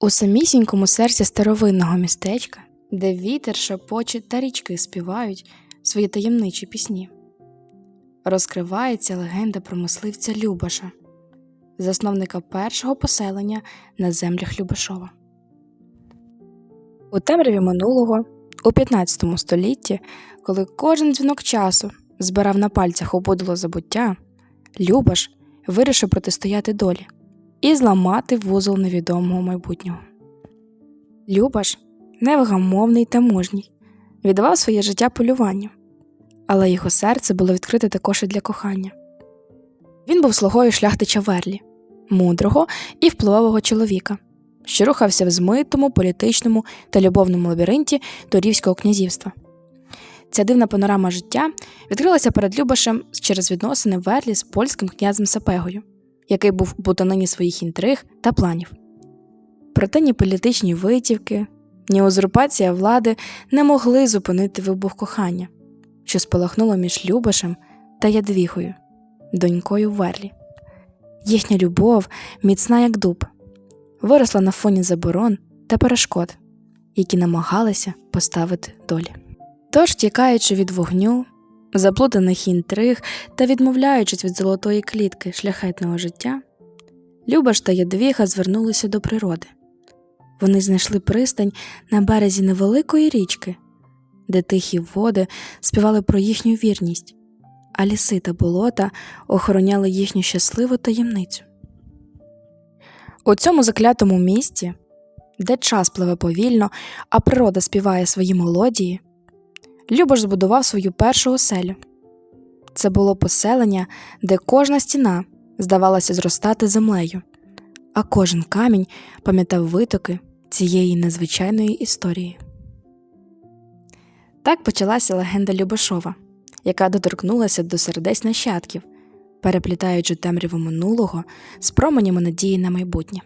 У самісінькому серці старовинного містечка, де вітер шепоче та річки співають свої таємничі пісні, розкривається легенда про мисливця Любаша, засновника першого поселення на землях Любашова. У темряві минулого, у 15 столітті, коли кожен дзвінок часу збирав на пальцях обудило забуття, Любаш вирішив протистояти долі і зламати вузол невідомого майбутнього. Любаш, невгамовний та мужній, віддавав своє життя полюванню, але його серце було відкрите також і для кохання. Він був слугою шляхтича Верлі, мудрого і впливового чоловіка, що рухався в змитому політичному та любовному лабіринті Торівського князівства. Ця дивна панорама життя відкрилася перед Любашем через відносини Верлі з польським князем Сапегою, який був у бутанині своїх інтриг та планів. Проте ні політичні витівки, ні узурпація влади не могли зупинити вибух кохання, що спалахнуло між Любашем та Ядвігою, донькою Верлі. Їхня любов, міцна як дуб, виросла на фоні заборон та перешкод, які намагалися поставити долі. Тож, тікаючи від вогню, заплутаних інтриг та відмовляючись від золотої клітки шляхетного життя, Любаш та Ядвіга звернулися до природи. Вони знайшли пристань на березі невеликої річки, де тихі води співали про їхню вірність, а ліси та болота охороняли їхню щасливу таємницю. У цьому заклятому місті, де час пливе повільно, а природа співає свої мелодії, Любаш збудував свою першу оселю. Це було поселення, де кожна стіна здавалася зростати землею, а кожен камінь пам'ятав витоки цієї незвичайної історії. Так почалася легенда Любашова, яка доторкнулася до сердець нащадків, переплітаючи темряву минулого з променями надії на майбутнє.